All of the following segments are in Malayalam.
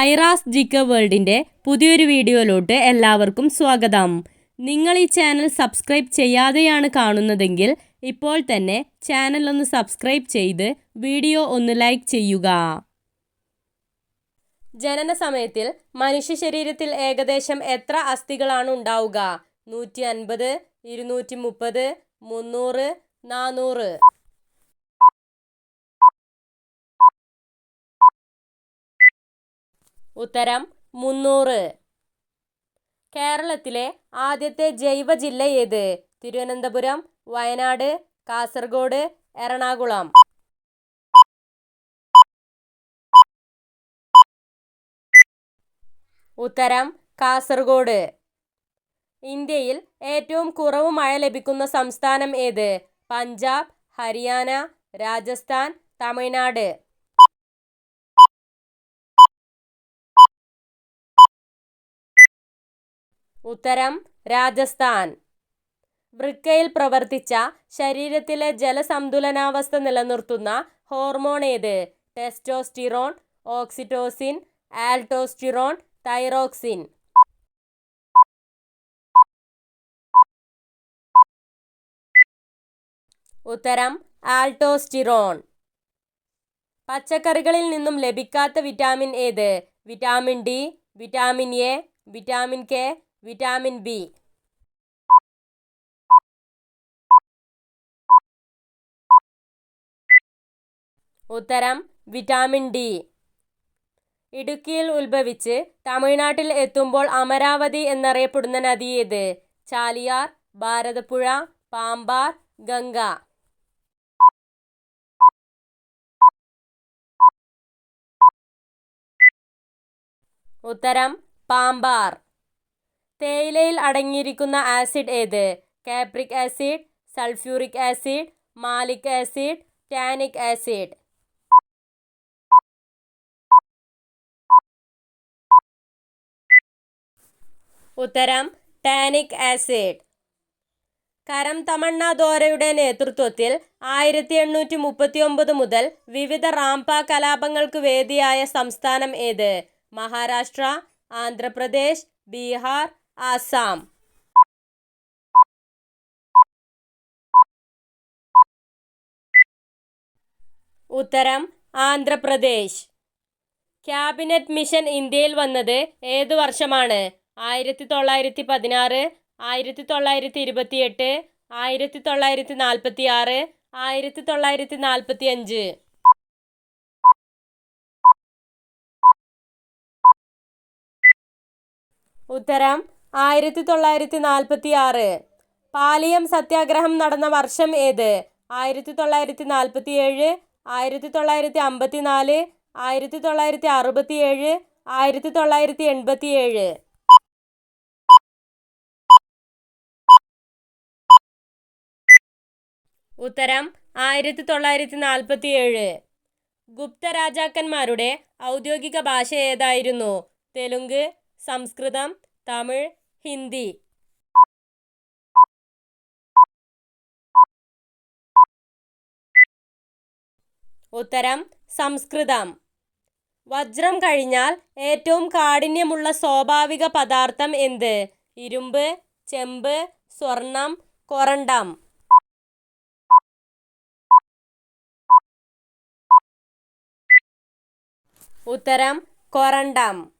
ഐറാസ് ജിക്ക വേൾഡിന്റെ പുതിയൊരു വീഡിയോയിലോട്ട് എല്ലാവർക്കും സ്വാഗതം. നിങ്ങൾ ഈ ചാനൽ സബ്സ്ക്രൈബ് ചെയ്യാതെയാണ് കാണുന്നതെങ്കിൽ ഇപ്പോൾ തന്നെ ചാനൽ ഒന്ന് സബ്സ്ക്രൈബ് ചെയ്ത് വീഡിയോ ഒന്ന് ലൈക്ക് ചെയ്യുക. ജനന സമയത്തിൽ മനുഷ്യ ശരീരത്തിൽ ഏകദേശം എത്ര അസ്ഥികളാണ് ഉണ്ടാവുക? നൂറ്റി അൻപത് ഇരുന്നൂറ്റി മുപ്പത് മുന്നൂറ് നാനൂറ് ഉത്തരം മുന്നൂറ്. കേരളത്തിലെ ആദ്യത്തെ ജൈവ ജില്ല ഏത്? തിരുവനന്തപുരം വയനാട് കാസർഗോഡ് എറണാകുളം. ഉത്തരം കാസർഗോഡ്. ഇന്ത്യയിൽ ഏറ്റവും കുറവ് മഴ ലഭിക്കുന്ന സംസ്ഥാനം ഏത്? പഞ്ചാബ് ഹരിയാന രാജസ്ഥാൻ തമിഴ്നാട്. ഉത്തരം രാജസ്ഥാൻ. വൃക്കയിൽ പ്രവർത്തിച്ച ശരീരത്തിലെ ജലസന്തുലനാവസ്ഥ നിലനിർത്തുന്ന ഹോർമോൺ ഏത്? Testosterone oxytocin aldosterone thyroxine. ഉത്തരം ആൽട്ടോസ്റ്റിറോൺ. പച്ചക്കറികളിൽ നിന്നും ലഭിക്കാത്ത വിറ്റാമിൻ ഏത്? Vitamin D vitamin A vitamin K vitamin B. ഉത്തരം വിറ്റാമിൻ ഡി. ഇടുക്കിയിൽ ഉത്ഭവിച്ച് തമിഴ്നാട്ടിൽ എത്തുമ്പോൾ അമരാവതി എന്നറിയപ്പെടുന്ന നദി ഏത്? ചാലിയാർ ഭാരതപ്പുഴ പാമ്പാർ ഗംഗ. ഉത്തരം പാമ്പാർ. തേയിലയിൽ അടങ്ങിയിരിക്കുന്ന ആസിഡ് ഏത്? Capric acid sulphuric acid malic acid tannic acid. ഉത്തരം ടാനിക് ആസിഡ്. കരം തമണ്ണ ദോരയുടെ നേതൃത്വത്തിൽ ആയിരത്തി എണ്ണൂറ്റി മുപ്പത്തി ഒമ്പത് മുതൽ വിവിധ റാംപ കലാപങ്ങൾക്ക് വേദിയായ സംസ്ഥാനം ഏത്? മഹാരാഷ്ട്ര ആന്ധ്രാപ്രദേശ് ബീഹാർ ആസാം. ഉത്തരം ആന്ധ്രാപ്രദേശ്. ക്യാബിനറ്റ് മിഷൻ ഇന്ത്യയിൽ വന്നത് ഏത് വർഷമാണ്? ആയിരത്തി തൊള്ളായിരത്തി പതിനാറ് ആയിരത്തി തൊള്ളായിരത്തി ഇരുപത്തി എട്ട് ആയിരത്തി തൊള്ളായിരത്തി നാൽപ്പത്തി ആറ് ആയിരത്തി തൊള്ളായിരത്തി നാൽപ്പത്തി അഞ്ച് ഉത്തരം ആയിരത്തി തൊള്ളായിരത്തി നാൽപ്പത്തി ആറ് പാലിയം സത്യാഗ്രഹം നടന്ന വർഷം ഏത്? ആയിരത്തി തൊള്ളായിരത്തി നാൽപ്പത്തി ഏഴ് ആയിരത്തി തൊള്ളായിരത്തി അമ്പത്തി നാല് ആയിരത്തി തൊള്ളായിരത്തി അറുപത്തി ഏഴ് ആയിരത്തി തൊള്ളായിരത്തി എൺപത്തി ഏഴ് ഉത്തരം ആയിരത്തി തൊള്ളായിരത്തി നാൽപ്പത്തി ഏഴ് ഗുപ്ത രാജാക്കന്മാരുടെ ഔദ്യോഗിക ഭാഷ ഏതായിരുന്നു? തെലുങ്ക് സംസ്കൃതം തമിഴ് ഹിന്ദി. ഉത്തരം സംസ്കൃതം. വജ്രം കഴിഞ്ഞാൽ ഏറ്റവും കാഠിന്യമുള്ള സ്വാഭാവിക പദാർത്ഥം എന്ത്? ഇരുമ്പ് ചെമ്പ് സ്വർണം കൊറണ്ടം ഉത്തരം കൊറണ്ടം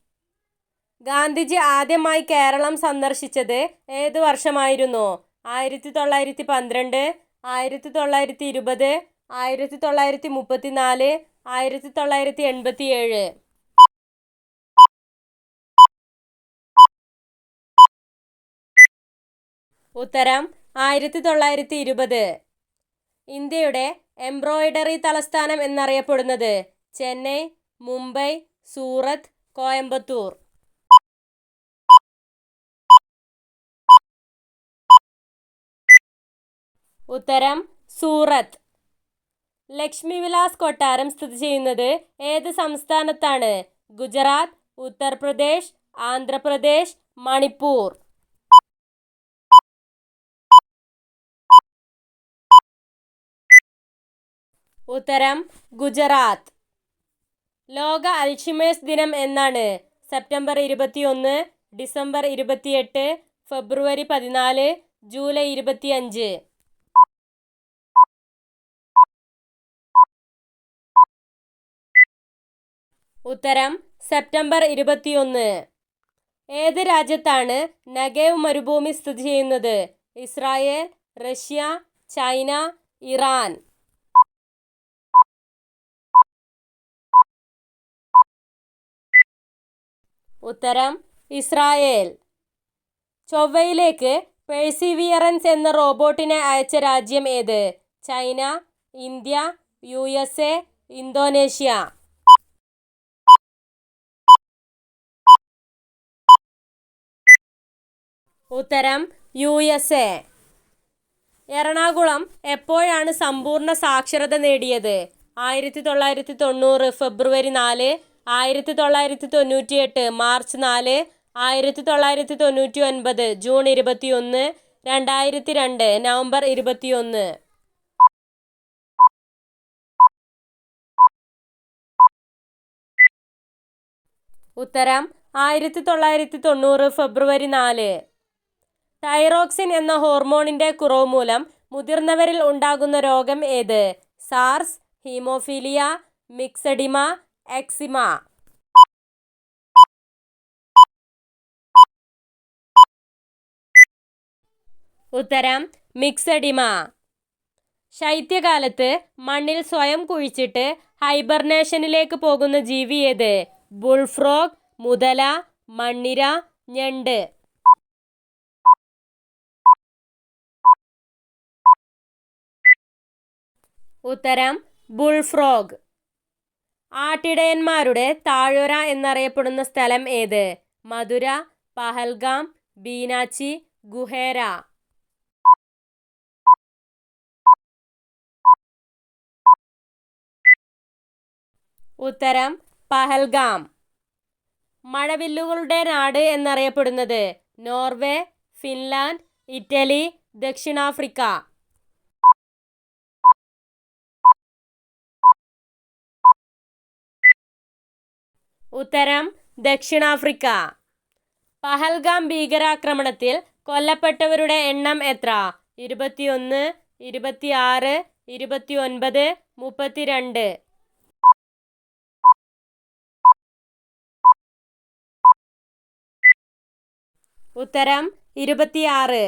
ഗാന്ധിജി ആദ്യമായി കേരളം സന്ദർശിച്ചത് ഏത് വർഷമായിരുന്നു? ആയിരത്തി തൊള്ളായിരത്തി പന്ത്രണ്ട് ആയിരത്തി തൊള്ളായിരത്തി ഇരുപത് ആയിരത്തി തൊള്ളായിരത്തി മുപ്പത്തി നാല് ആയിരത്തി തൊള്ളായിരത്തി എൺപത്തി ഏഴ് ഉത്തരം ആയിരത്തി തൊള്ളായിരത്തി ഇരുപത് ഇന്ത്യയുടെ എംബ്രോയിഡറി തലസ്ഥാനം എന്നറിയപ്പെടുന്നത് ചെന്നൈ മുംബൈ സൂറത്ത് കോയമ്പത്തൂർ. ഉത്തരം സൂറത്ത്. ലക്ഷ്മി വിലാസ് കൊട്ടാരം സ്ഥിതി ചെയ്യുന്നത് ഏത് സംസ്ഥാനത്താണ്? ഗുജറാത്ത് ഉത്തർപ്രദേശ് ആന്ധ്രാപ്രദേശ് മണിപ്പൂർ. ഉത്തരം ഗുജറാത്ത്. ലോക അൽഷിമേഴ്സ് ദിനം എന്നാണ്. സെപ്റ്റംബർ ഇരുപത്തിയൊന്ന് ഡിസംബർ ഇരുപത്തിയെട്ട് ഫെബ്രുവരി പതിനാല് ജൂലൈ ഇരുപത്തിയഞ്ച്. ഉത്തരം സെപ്റ്റംബർ ഇരുപത്തിയൊന്ന്. ഏത് രാജ്യത്താണ് നഗേവ് മരുഭൂമി സ്ഥിതി ചെയ്യുന്നത്? Israel Russia China Iran. ഉത്തരം ഇസ്രായേൽ. ചൊവ്വയിലേക്ക് പേഴ്സിവിയറൻസ് എന്ന റോബോട്ടിനെ അയച്ച രാജ്യം ഏത്? China India U Indonesia. ഉത്തരം യു എസ് എ. എറണാകുളം എപ്പോഴാണ് സമ്പൂർണ സാക്ഷരത നേടിയത്? ആയിരത്തി തൊള്ളായിരത്തി തൊണ്ണൂറ് ഫെബ്രുവരി നാല് ആയിരത്തി തൊള്ളായിരത്തി തൊണ്ണൂറ്റി എട്ട് മാർച്ച് നാല് ആയിരത്തി തൊള്ളായിരത്തി തൊണ്ണൂറ്റി ഒൻപത് ജൂൺ ഇരുപത്തിയൊന്ന് രണ്ടായിരത്തി രണ്ട് നവംബർ ഇരുപത്തിയൊന്ന്. ഉത്തരം ആയിരത്തി തൊള്ളായിരത്തി തൊണ്ണൂറ് ഫെബ്രുവരി നാല്. തൈറോക്സിൻ എന്ന ഹോർമോണിന്റെ കുറവ് മൂലം മുതിർന്നവരിൽ ഉണ്ടാകുന്ന രോഗം ഏത്? SARS haemophilia myxoedema eczema. ഉത്തരം മിക്സഡിമ. ശൈത്യകാലത്ത് മണ്ണിൽ സ്വയം കുഴിച്ചിട്ട് ഹൈബർനേഷനിലേക്ക് പോകുന്ന ജീവി ഏത്? ബുൾഫ്രോഗ് മുതല മണ്ണിര ഞണ്ട്. ഉത്തരം ബുൾഫ്രോഗ് ആട്ടിടയന്മാരുടെ താഴ്വര എന്നറിയപ്പെടുന്ന സ്ഥലം ഏത്? മധുര പഹൽഗാം ബീനാച്ചി ഗുഹേര. ഉത്തരം പഹൽഗാം. മഴവില്ലുകളുടെ നാട് എന്നറിയപ്പെടുന്നത് നോർവേ ഫിൻലാൻഡ് ഇറ്റലി ദക്ഷിണാഫ്രിക്ക. ഉത്തരം ദക്ഷിണാഫ്രിക്ക. പഹൽഗാം ഭീകരാക്രമണത്തിൽ കൊല്ലപ്പെട്ടവരുടെ എണ്ണം എത്ര? ഇരുപത്തിയൊന്ന് ഇരുപത്തിയാറ് ഇരുപത്തിയൊൻപത് മുപ്പത്തിരണ്ട്. ഉത്തരം ഇരുപത്തിയാറ്.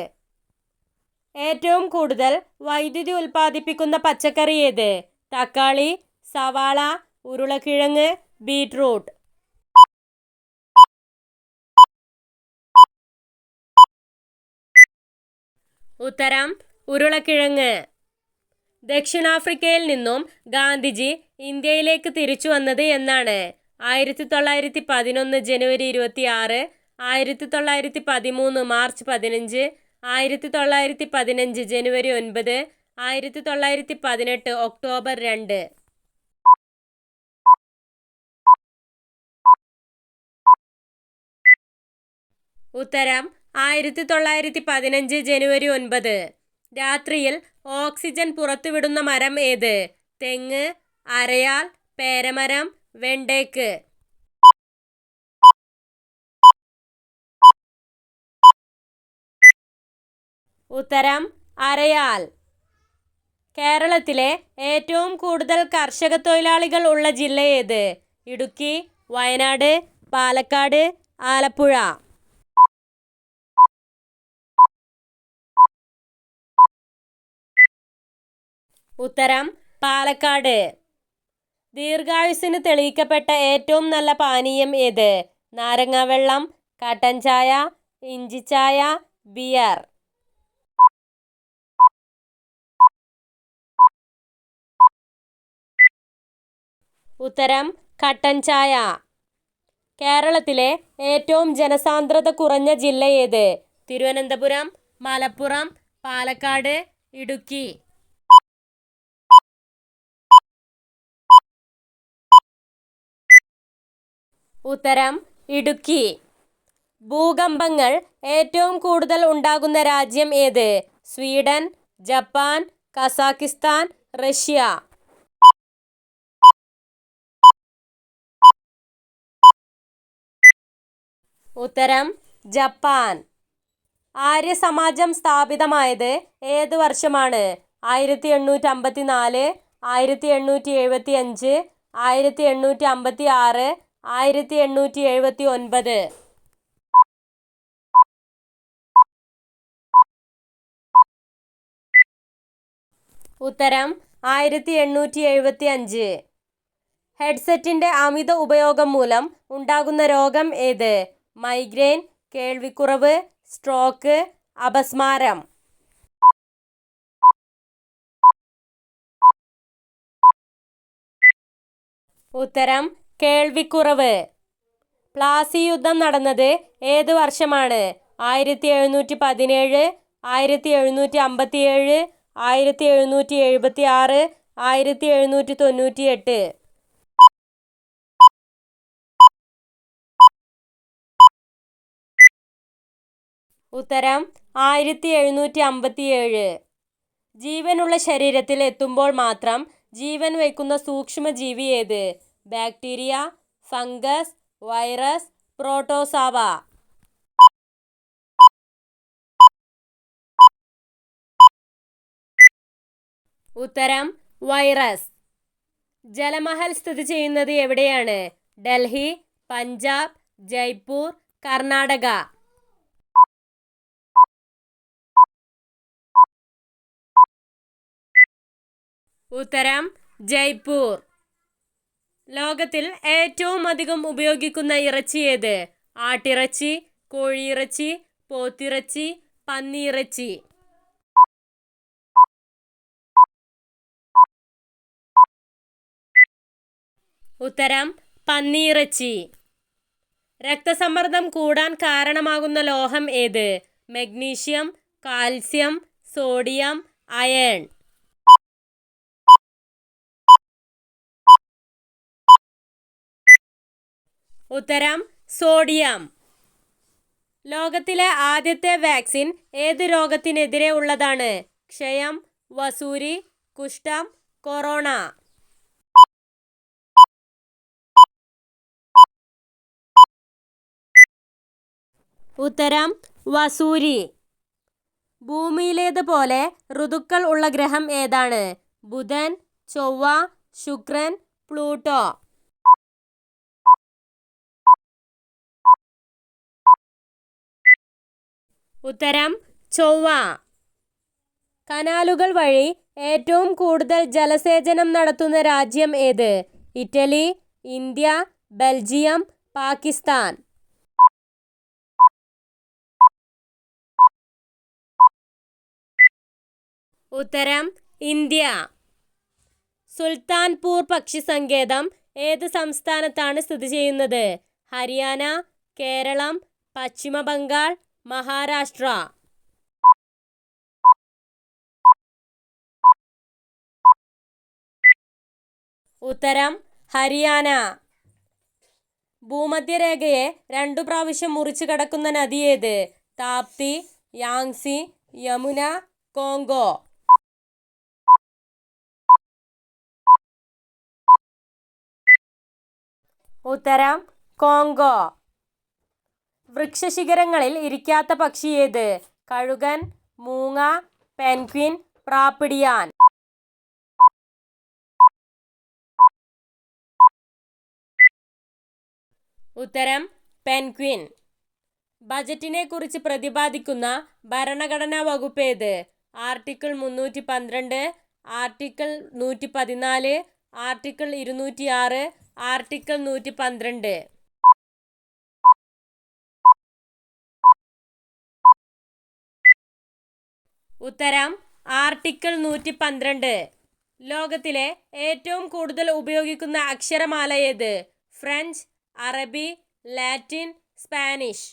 ഏറ്റവും കൂടുതൽ വൈദ്യുതി ഉൽപ്പാദിപ്പിക്കുന്ന പച്ചക്കറി ഏത്? തക്കാളി സവാള ഉരുളക്കിഴങ്ങ് ബീറ്റ്റൂട്ട്. ഉത്തരം ഉരുളക്കിഴങ്ങ്. ദക്ഷിണാഫ്രിക്കയിൽ നിന്നും ഗാന്ധിജി ഇന്ത്യയിലേക്ക് തിരിച്ചു വന്നത് എന്നാണ്. ആയിരത്തി തൊള്ളായിരത്തി പതിനൊന്ന് ജനുവരി ഇരുപത്തി ആറ് ആയിരത്തി തൊള്ളായിരത്തി പതിമൂന്ന് മാർച്ച് പതിനഞ്ച് ആയിരത്തി തൊള്ളായിരത്തി പതിനഞ്ച് ജനുവരി ഒൻപത് ആയിരത്തി തൊള്ളായിരത്തി പതിനെട്ട് ഒക്ടോബർ രണ്ട്. ഉത്തരം ആയിരത്തി തൊള്ളായിരത്തി പതിനഞ്ച് ജനുവരി ഒൻപത്. രാത്രിയിൽ ഓക്സിജൻ പുറത്തുവിടുന്ന മരം ഏത്? തെങ്ങ് അരയാൽ പേരമരം വെണ്ടേക്ക്. ഉത്തരം അരയാൽ. കേരളത്തിലെ ഏറ്റവും കൂടുതൽ കർഷക തൊഴിലാളികൾ ഉള്ള ജില്ല ഏത്? ഇടുക്കി വയനാട് പാലക്കാട് ആലപ്പുഴ. ഉത്തരം പാലക്കാട്. ദീർഘായുസിന് തെളിയിക്കപ്പെട്ട ഏറ്റവും നല്ല പാനീയം ഏത്? നാരങ്ങാവെള്ളം കട്ടൻ ചായ ഇഞ്ചിച്ചായ ബിയർ. ഉത്തരം കട്ടൻ ചായ. കേരളത്തിലെ ഏറ്റവും ജനസാന്ദ്രത കുറഞ്ഞ ജില്ല ഏത്? തിരുവനന്തപുരം മലപ്പുറം പാലക്കാട് ഇടുക്കി. ഉത്തരം ഇടുക്കി. ഭൂകമ്പങ്ങൾ ഏറ്റവും കൂടുതൽ ഉണ്ടാകുന്ന രാജ്യം ഏത്? Sweden Japan Kazakhstan Russia. ഉത്തരം ജപ്പാൻ. ആര്യ സമാജം സ്ഥാപിതമായത് ഏത് വർഷമാണ്? ആയിരത്തി എണ്ണൂറ്റി അമ്പത്തി നാല് ആയിരത്തി എണ്ണൂറ്റി എഴുപത്തി അഞ്ച് ആയിരത്തി എണ്ണൂറ്റി അമ്പത്തി ആറ് ആയിരത്തി എണ്ണൂറ്റി എഴുപത്തി ഒൻപത് ഉത്തരം ആയിരത്തി എണ്ണൂറ്റി എഴുപത്തി അഞ്ച് ഹെഡ്സെറ്റിന്റെ അമിത ഉപയോഗം മൂലം ഉണ്ടാകുന്ന രോഗം ഏത്? മൈഗ്രെയിൻ കേൾവിക്കുറവ് സ്ട്രോക്ക് അപസ്മാരം. ഉത്തരം കേൾവിക്കുറവ്. പ്ലാസി യുദ്ധം നടന്നത് ഏത് വർഷമാണ്? ആയിരത്തി എഴുന്നൂറ്റി പതിനേഴ് ആയിരത്തി എഴുന്നൂറ്റി അമ്പത്തി ഏഴ് ആയിരത്തി എഴുന്നൂറ്റി എഴുപത്തി ആറ് ആയിരത്തി എഴുന്നൂറ്റി തൊണ്ണൂറ്റി എട്ട് ഉത്തരം ആയിരത്തി എഴുന്നൂറ്റി അമ്പത്തി ഏഴ് ജീവനുള്ള ശരീരത്തിൽ എത്തുമ്പോൾ മാത്രം ജീവൻ വയ്ക്കുന്ന സൂക്ഷ്മജീവി ഏത്? Bacteria fungus virus protozoa. ഉത്തരം വൈറസ്. ജലമഹൽ സ്ഥിതി ചെയ്യുന്നത് എവിടെയാണ്? ഡൽഹി പഞ്ചാബ് ജയ്പൂർ കർണാടക. ഉത്തരം ജയ്പൂർ. ലോകത്തിൽ ഏറ്റവും അധികം ഉപയോഗിക്കുന്ന ഇറച്ചി ഏത്? ആട്ടിറച്ചി കോഴിയിറച്ചി പോത്തിറച്ചി പന്നിയിറച്ചി. ഉത്തരം പന്നിയിറച്ചി. രക്തസമ്മർദ്ദം കൂടാൻ കാരണമാകുന്ന ലോഹം ഏത്? Magnesium calcium sodium iron. ഉത്തരം സോഡിയം. ലോകത്തിലെ ആദ്യത്തെ വാക്സിൻ ഏത് രോഗത്തിനെതിരെ ഉള്ളതാണ്? ക്ഷയം വസൂരി കുഷ്ഠം കൊറോണ. ഉത്തരം വസൂരി. ഭൂമിയിലേതുപോലെ ഋതുക്കൾ ഉള്ള ഗ്രഹം ഏതാണ്? ബുധൻ ചൊവ്വ ശുക്രൻ പ്ലൂട്ടോ. ഉത്തരം ചൊവ്വ. കനാലുകൾ വഴി ഏറ്റവും കൂടുതൽ ജലസേചനം നടത്തുന്ന രാജ്യം ഏത്? Italy India Belgium Pakistan. ഉത്തരം ഇന്ത്യ. സുൽത്താൻപൂർ പക്ഷി സങ്കേതം ഏത് സംസ്ഥാനത്താണ് സ്ഥിതി ചെയ്യുന്നത്? ഹരിയാന കേരളം പശ്ചിമ ബംഗാൾ മഹാരാഷ്ട്ര. ഉത്തരം ഹരിയാന. ഭൂമധ്യരേഖയെ രണ്ടു പ്രാവശ്യം മുറിച്ചു കടക്കുന്ന നദി ഏത്? Tapti Yangtze Yamuna Congo. ഉത്തരം കോങ്കോ. വൃക്ഷശിഖരങ്ങളിൽ ഇരിക്കാത്ത പക്ഷി ഏത്? കഴുകൻ മൂങ്ങ പെൻക്വിൻ പ്രാപ്പിടിയാൻ. ഉത്തരം പെൻക്വിൻ ബജറ്റിനെ കുറിച്ച് പ്രതിപാദിക്കുന്ന ഭരണഘടനാ വകുപ്പ് ഏത്? ആർട്ടിക്കിൾ മുന്നൂറ്റി പന്ത്രണ്ട് ആർട്ടിക്കിൾ നൂറ്റി പതിനാല് ആർട്ടിക്കിൾ ഇരുന്നൂറ്റി ആറ് ആർട്ടിക്കിൾ നൂറ്റി പന്ത്രണ്ട് ഉത്തരം ആർട്ടിക്കിൾ നൂറ്റി പന്ത്രണ്ട് ലോകത്തിലെ ഏറ്റവും കൂടുതൽ ഉപയോഗിക്കുന്ന അക്ഷരമാല ഏത്? ഫ്രഞ്ച് അറബി ലാറ്റിൻ സ്പാനിഷ്.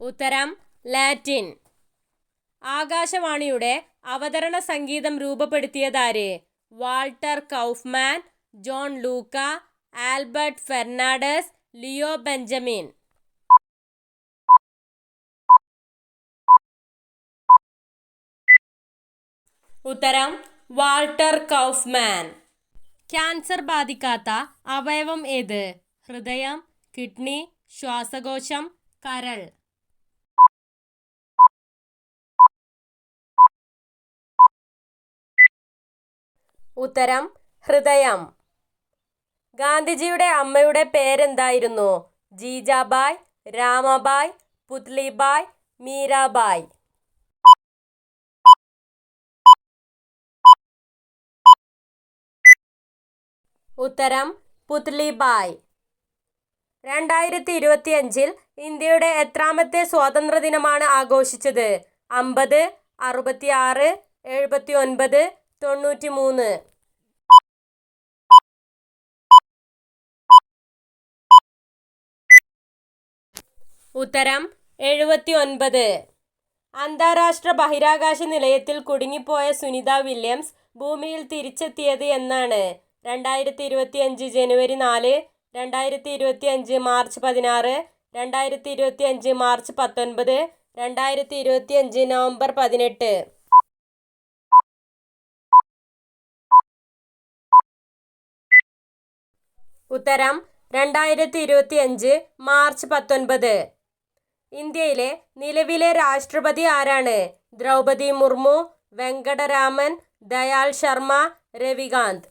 ഉത്തരം ലാറ്റിൻ. ആകാശവാണിയുടെ അവതരണ സംഗീതം രൂപപ്പെടുത്തിയതാര് Walter Kaufmann John Luca Albert Fernandes Leo Benjamin. ഉത്തരം വാൾട്ടർ കൗഫ്മാൻ. ക്യാൻസർ ബാധിക്കാത്ത അവയവം ഏത്? ഹൃദയം കിഡ്നി ശ്വാസകോശം കരൾ. ഉത്തരം ഹൃദയം. ഗാന്ധിജിയുടെ അമ്മയുടെ പേരെന്തായിരുന്നു? ജീജാബായ് രാമബായ് പുത്ലിബായ് മീരാബായ്. ഉത്തരം പുത്ലിബായ്. രണ്ടായിരത്തി ഇരുപത്തിയഞ്ചിൽ ഇന്ത്യയുടെ എത്രാമത്തെ സ്വാതന്ത്ര്യ ദിനമാണ് ആഘോഷിച്ചത്? അമ്പത് അറുപത്തിയാറ് എഴുപത്തി ഒൻപത് തൊണ്ണൂറ്റി മൂന്ന് ഉത്തരം എഴുപത്തി ഒൻപത് അന്താരാഷ്ട്ര ബഹിരാകാശ നിലയത്തിൽ കുടുങ്ങിപ്പോയ സുനിത വില്യംസ് ഭൂമിയിൽ തിരിച്ചെത്തിയത് എന്നാണ്. രണ്ടായിരത്തി ഇരുപത്തിയഞ്ച് ജനുവരി നാല് രണ്ടായിരത്തി ഇരുപത്തിയഞ്ച് മാർച്ച് പതിനാറ് രണ്ടായിരത്തി ഇരുപത്തിയഞ്ച് മാർച്ച് പത്തൊൻപത് രണ്ടായിരത്തി ഇരുപത്തിയഞ്ച് നവംബർ പതിനെട്ട്. ഉത്തരം രണ്ടായിരത്തി ഇരുപത്തിയഞ്ച് മാർച്ച് പത്തൊൻപത്. ഇന്ത്യയിലെ നിലവിലെ രാഷ്ട്രപതി ആരാണ്? ദ്രൗപദി മുർമു വെങ്കടരാമൻ ദയാൽ ശർമ്മ രവികാന്ത്.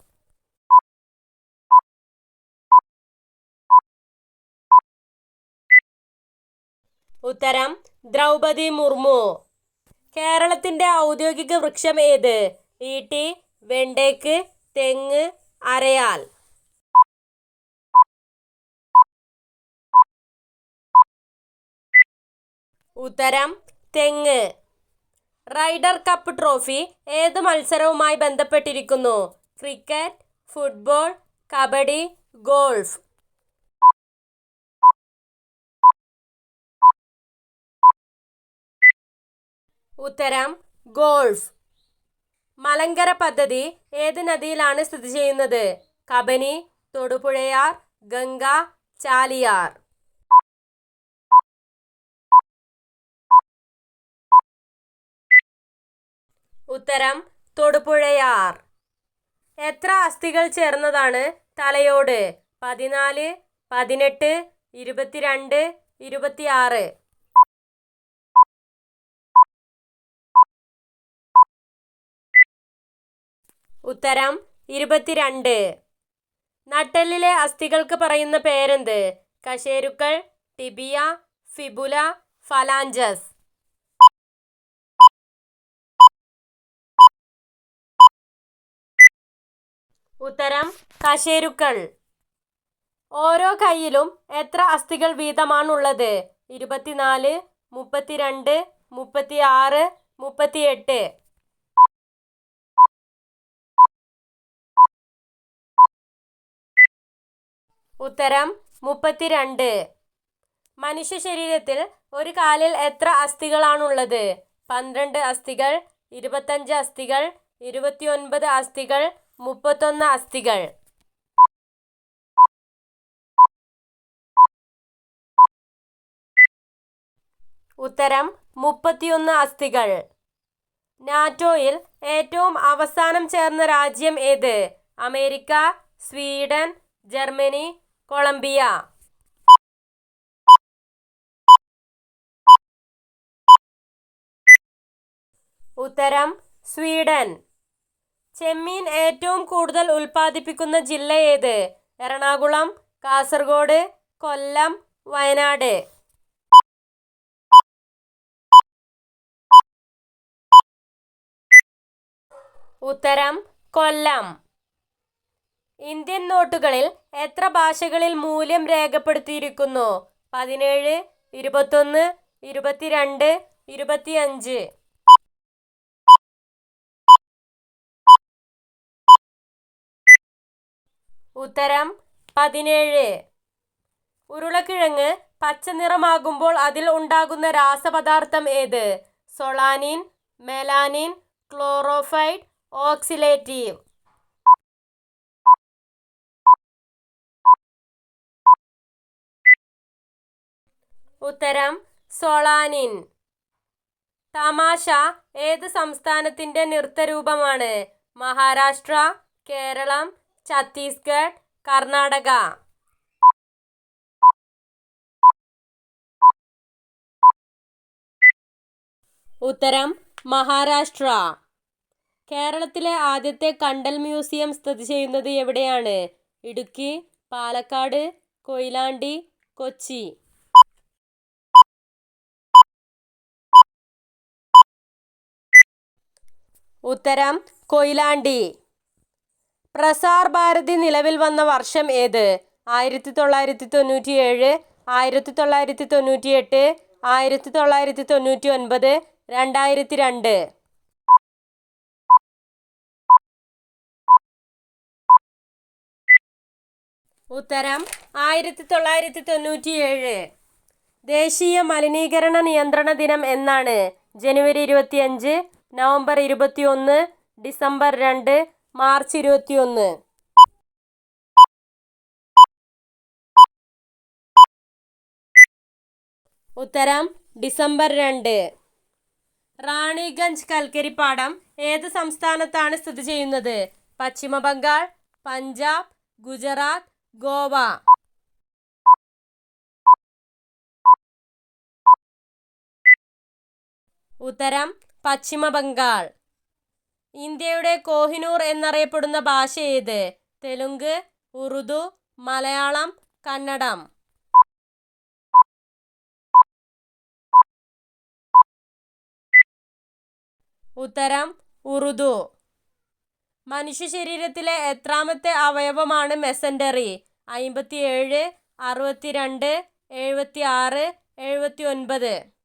ഉത്തരം ദ്രൗപദി മുർമു. കേരളത്തിന്റെ ഔദ്യോഗിക വൃക്ഷം ഏത്? ഈട്ടി വെണ്ടേക്ക് തെങ്ങ് അരയാൽ. ഉത്തരം തെങ്ങ്. റൈഡർ കപ്പ് ട്രോഫി ഏത് മത്സരവുമായി ബന്ധപ്പെട്ടിരിക്കുന്നു? Cricket football kabaddi golf. ഉത്തരം ഗോൾഫ്. മലങ്കര പദ്ധതി ഏത് നദിയിലാണ് സ്ഥിതി ചെയ്യുന്നത്? കബനി തൊടുപുഴയാർ ഗംഗ ചാലിയാർ. ഉത്തരം തൊടുപുഴയാർ. എത്ര അസ്ഥികൾ ചേർന്നതാണ് തലയോട്? പതിനാല് പതിനെട്ട് ഇരുപത്തിരണ്ട് ഇരുപത്തിയാറ്. ഉത്തരം ഇരുപത്തിരണ്ട്. നട്ടെല്ലിലെ അസ്ഥികൾക്ക് പറയുന്ന പേരെന്ത്? കശേരുക്കൾ ടിബിയ ഫിബുല ഫലാഞ്ചസ്. ഉത്തരം കശേരുക്കൾ. ഓരോ കൈയിലും എത്ര അസ്ഥികൾ വീതമാണുള്ളത്? ഇരുപത്തിനാല് മുപ്പത്തിരണ്ട് മുപ്പത്തിയാറ് മുപ്പത്തിയെട്ട്. ഉത്തരം മുപ്പത്തിരണ്ട്. മനുഷ്യ ശരീരത്തിൽ ഒരു കാലിൽ എത്ര അസ്ഥികളാണുള്ളത്? പന്ത്രണ്ട് അസ്ഥികൾ ഇരുപത്തഞ്ച് അസ്ഥികൾ ഇരുപത്തിയൊൻപത് അസ്ഥികൾ മുപ്പത്തൊന്ന് അസ്ഥികൾ. ഉത്തരം മുപ്പത്തിയൊന്ന് അസ്ഥികൾ. നാറ്റോയിൽ ഏറ്റവും അവസാനം ചേർന്ന രാജ്യം ഏത്? America Sweden Germany Colombia. ഉത്തരം സ്വീഡൻ. ചെമ്മീൻ ഏറ്റവും കൂടുതൽ ഉൽപ്പാദിപ്പിക്കുന്ന ജില്ല ഏത്? എറണാകുളം കാസർഗോഡ് കൊല്ലം വയനാട്. ഉത്തരം കൊല്ലം. ഇന്ത്യൻ നോട്ടുകളിൽ എത്ര ഭാഷകളിൽ മൂല്യം രേഖപ്പെടുത്തിയിരിക്കുന്നു? പതിനേഴ് ഇരുപത്തൊന്ന് ഇരുപത്തിരണ്ട് ഇരുപത്തിയഞ്ച്. ഉത്തരം പതിനേഴ്. ഉരുളക്കിഴങ്ങ് പച്ച നിറമാകുമ്പോൾ അതിൽ ഉണ്ടാകുന്ന രാസപദാർത്ഥം ഏത്? Solanine melanin chlorophyll oxidative. ഉത്തരം സൊളാനിൻ. തമാശ ഏത് സംസ്ഥാനത്തിന്റെ നൃത്തരൂപമാണ്? മഹാരാഷ്ട്ര കേരളം ഛത്തീസ്ഗഡ് കർണാടക. ഉത്തരം മഹാരാഷ്ട്ര. കേരളത്തിലെ ആദ്യത്തെ കണ്ടൽ മ്യൂസിയം സ്ഥിതി ചെയ്യുന്നത് എവിടെയാണ്? ഇടുക്കി പാലക്കാട് കൊയിലാണ്ടി കൊച്ചി. ഉത്തരം കൊയിലാണ്ടി. പ്രസാർ ഭാരതി നിലവിൽ വന്ന വർഷം ഏത്? ആയിരത്തി തൊള്ളായിരത്തി തൊണ്ണൂറ്റി ഏഴ് ആയിരത്തി തൊള്ളായിരത്തി തൊണ്ണൂറ്റി എട്ട് ആയിരത്തി തൊള്ളായിരത്തി തൊണ്ണൂറ്റി ഒൻപത് രണ്ടായിരത്തി രണ്ട് ഉത്തരം ആയിരത്തി തൊള്ളായിരത്തി തൊണ്ണൂറ്റി ഏഴ് ദേശീയ മലിനീകരണ നിയന്ത്രണ ദിനം എന്നാണ് ജനുവരി ഇരുപത്തിയഞ്ച് നവംബർ ഇരുപത്തിയൊന്ന് ഡിസംബർ രണ്ട് മാർച്ച് ഇരുപത്തിയൊന്ന്. ഉത്തരം ഡിസംബർ രണ്ട്. റാണിഗഞ്ച് കൽക്കരിപ്പാടം ഏത് സംസ്ഥാനത്താണ് സ്ഥിതി ചെയ്യുന്നത്? പശ്ചിമ ബംഗാൾ പഞ്ചാബ് ഗുജറാത്ത് ഗോവ. ഉത്തരം പശ്ചിമ ബംഗാൾ. ഇന്ത്യയുടെ കോഹിനൂർ എന്നറിയപ്പെടുന്ന ഭാഷ ഏത്? തെലുങ്ക് ഉറുദു മലയാളം കന്നഡം. ഉത്തരം ഉറുദു. മനുഷ്യ ശരീരത്തിലെ എത്രാമത്തെ അവയവമാണ് മെസൻഡറി? അമ്പത്തിയേഴ് അറുപത്തിരണ്ട് എഴുപത്തി ആറ് എഴുപത്തി ഒൻപത്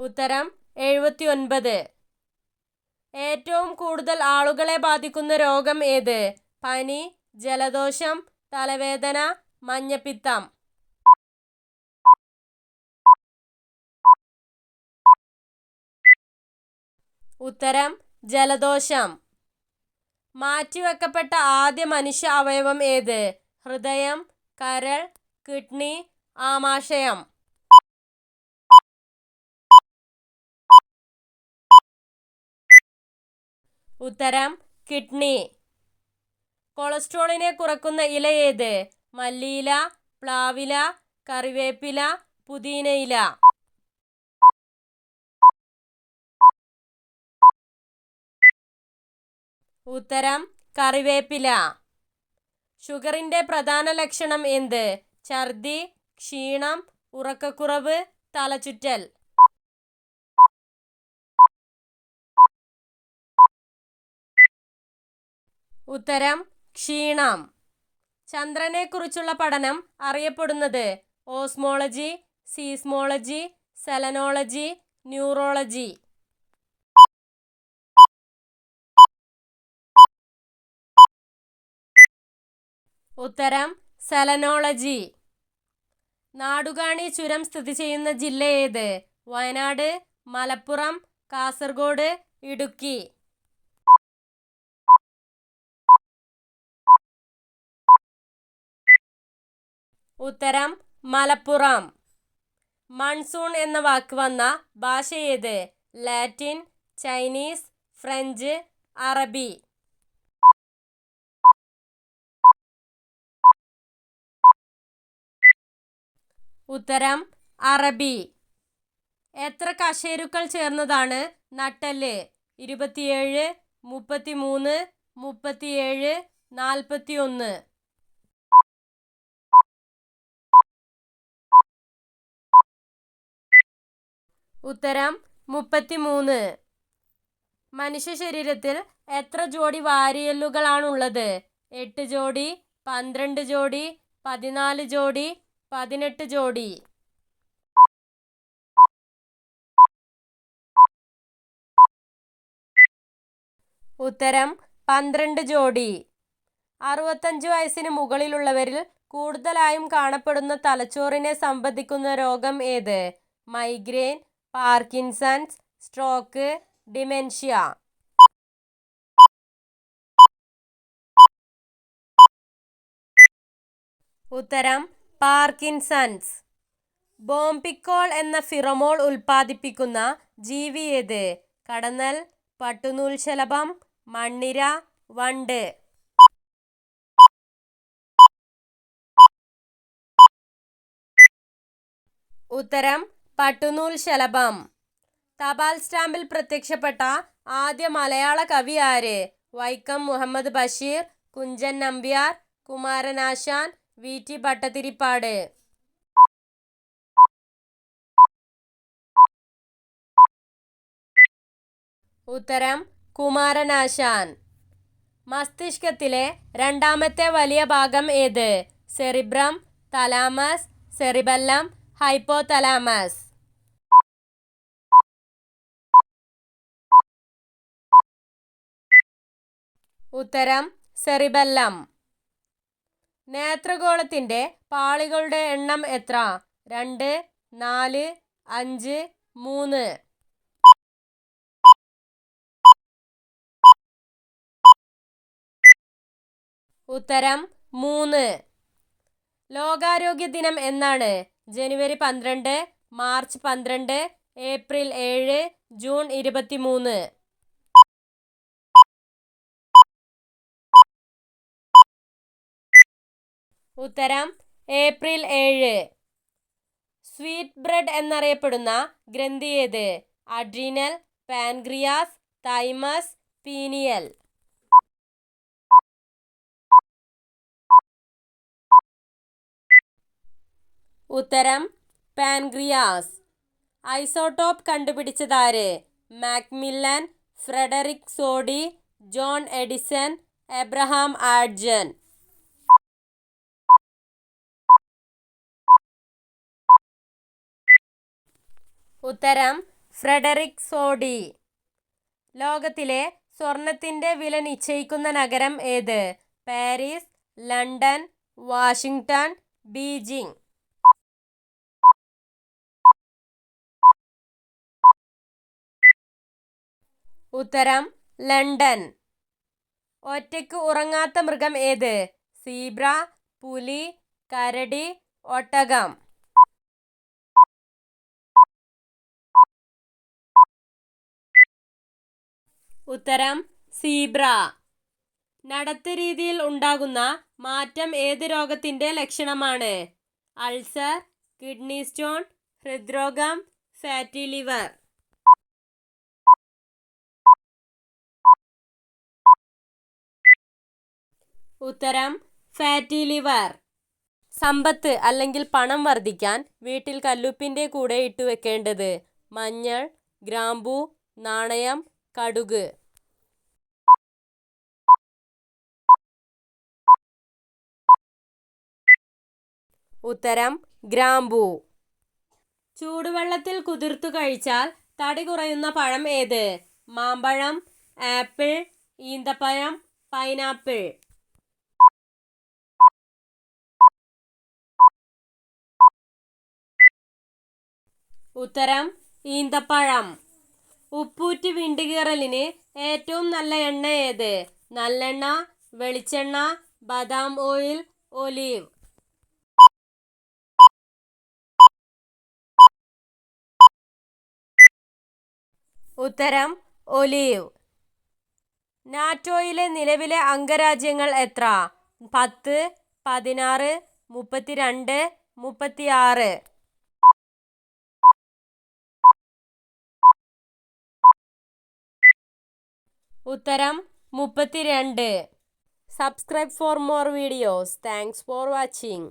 ഉത്തരം എഴുപത്തിയൊൻപത്. ഏറ്റവും കൂടുതൽ ആളുകളെ ബാധിക്കുന്ന രോഗം ഏത്? പനി ജലദോഷം തലവേദന മഞ്ഞപ്പിത്തം. ഉത്തരം ജലദോഷം. മാറ്റിവെക്കപ്പെട്ട ആദ്യ മനുഷ്യ അവയവം ഏത്? ഹൃദയം കരൾ കിഡ്നി ആമാശയം. ഉത്തരം കിഡ്നി. കൊളസ്ട്രോളിനെ കുറക്കുന്ന ഇല ഏത്? മല്ലിയില പ്ലാവില കറിവേപ്പില പുതിനയില. ഉത്തരം കറിവേപ്പില. ഷുഗറിന്റെ പ്രധാന ലക്ഷണം എന്ത്? ഛർദി ക്ഷീണം ഉറക്കക്കുറവ് തലചുറ്റൽ. ഉത്തരം ക്ഷീണം. ചന്ദ്രനെക്കുറിച്ചുള്ള പഠനം അറിയപ്പെടുന്നത് ഓസ്മോളജി സീസ്മോളജി സെലനോളജി ന്യൂറോളജി. ഉത്തരം സെലനോളജി. നാടുകാണി ചുരം സ്ഥിതി ചെയ്യുന്ന ജില്ല ഏത്? വയനാട് മലപ്പുറം കാസർഗോഡ് ഇടുക്കി. ഉത്തരം മലപ്പുറം. മൺസൂൺ എന്ന വാക്ക് വന്ന ഭാഷ ഏത്? ലാറ്റിൻ ചൈനീസ് ഫ്രഞ്ച് അറബി. ഉത്തരം അറബി. എത്ര കശേരുക്കൾ ചേർന്നതാണ് നട്ടൽ ഇരുപത്തിയേഴ് മുപ്പത്തിമൂന്ന് മുപ്പത്തിയേഴ് നാൽപ്പത്തി ഉത്തരം മുപ്പത്തിമൂന്ന്. മനുഷ്യ ശരീരത്തിൽ എത്ര ജോഡി വാരിയല്ലുകളാണുള്ളത്? എട്ട് ജോഡി പന്ത്രണ്ട് ജോഡി പതിനാല് ജോഡി പതിനെട്ട് ജോഡി ഉത്തരം പന്ത്രണ്ട് ജോഡി അറുപത്തഞ്ച് വയസ്സിന് മുകളിലുള്ളവരിൽ കൂടുതലായും കാണപ്പെടുന്ന തലച്ചോറിനെ സംബന്ധിക്കുന്ന രോഗം ഏത്? Migraine Parkinson's stroke dementia. ഉത്തരം പാർക്കിൻസൺസ്. ബോംപിക്കോൾ എന്ന ഫിറമോൾ ഉൽപ്പാദിപ്പിക്കുന്ന ജീവി ഏത്? കടന്നൽ പട്ടുനൂൽശലഭം മണ്ണിര വണ്ട്. ഉത്തരം പട്ടുനൂൽ ശലഭം. തപാൽ സ്റ്റാമ്പിൽ പ്രത്യക്ഷപ്പെട്ട ആദ്യ മലയാള കവി ആര്? വൈക്കം മുഹമ്മദ് ബഷീർ കുഞ്ചൻ നമ്പ്യാർ കുമാരനാശാൻ വി. ടി. ഭട്ടതിരിപ്പാട്. ഉത്തരം കുമാരനാശാൻ മസ്തിഷ്കത്തിലെ രണ്ടാമത്തെ വലിയ ഭാഗം ഏത്? Cerebrum thalamus cerebellum hypothalamus. ഉത്തരം സെറിബെല്ലം. നേത്രഗോളത്തിന്റെ പാളികളുടെ എണ്ണം എത്ര? രണ്ട് നാല് അഞ്ച് മൂന്ന്. ഉത്തരം മൂന്ന്. ലോകാരോഗ്യ ദിനം എന്നാണ്. ജനുവരി പന്ത്രണ്ട് മാർച്ച് പന്ത്രണ്ട് ഏപ്രിൽ ഏഴ് ജൂൺ ഇരുപത്തി ഉത്തരം ഏപ്രിൽ ഏഴ്. സ്വീറ്റ് ബ്രെഡ് എന്നറിയപ്പെടുന്ന ഗ്രന്ഥി ഏത്? Adrenal pancreas thymus pineal. ഉത്തരം pancreas isotope കണ്ടുപിടിച്ചതാര്? Macmillan Frederick Soddy John Edison Abraham ആഡ്ജൻ. ഉത്തരം ഫ്രെഡറിക് സോഡി. ലോകത്തിലെ സ്വർണത്തിന്റെ വില നിശ്ചയിക്കുന്ന നഗരം ഏത്? പാരീസ് ലണ്ടൻ വാഷിംഗ്ടൺ ബീജിംഗ് ഉത്തരം ലണ്ടൻ. ഒറ്റയ്ക്ക് ഉറങ്ങാത്ത മൃഗം ഏത്? സീബ്ര പുലി കരടി ഒട്ടകം. ഉത്തരം സീബ്ര. നടത്ത രീതിയിൽ ഉണ്ടാകുന്ന മാറ്റം ഏത് രോഗത്തിന്റെ ലക്ഷണമാണ്? അൾസർ കിഡ്നി സ്റ്റോൺ ഹൃദ്രോഗം ഫാറ്റി ലിവർ. ഉത്തരം ഫാറ്റി ലിവർ. സമ്പത്ത് അല്ലെങ്കിൽ പണം വർദ്ധിക്കാൻ വീട്ടിൽ കല്ലുപ്പിന്റെ കൂടെ ഇട്ടുവെക്കേണ്ടത് മഞ്ഞൾ ഗ്രാമ്പൂ നാണയം കടുക്. ഉത്തരം ഗ്രാമ്പൂ. ചൂടുവെള്ളത്തിൽ കുതിർത്തു കഴിച്ചാൽ തടി കുറയുന്ന പഴം ഏത്? മാമ്പഴം ആപ്പിൾ ഈന്തപ്പഴം പൈനാപ്പിൾ. ഉത്തരം ഈന്തപ്പഴം. ഉപ്പൂറ്റ് വിണ്ടുകീറലിന് ഏറ്റവും നല്ല എണ്ണ ഏത്? നല്ലെണ്ണ വെളിച്ചെണ്ണ ബദാം ഓയിൽ ഒലീവ്. ഉത്തരം ഒലീവ്. നാറ്റോയിലെ നിലവിലെ അംഗരാജ്യങ്ങൾ എത്ര? പത്ത് പതിനാറ് മുപ്പത്തിരണ്ട് മുപ്പത്തിയാറ്. ഉത്തരം മുപ്പത്തിരണ്ട്. Subscribe for more videos thanks for watching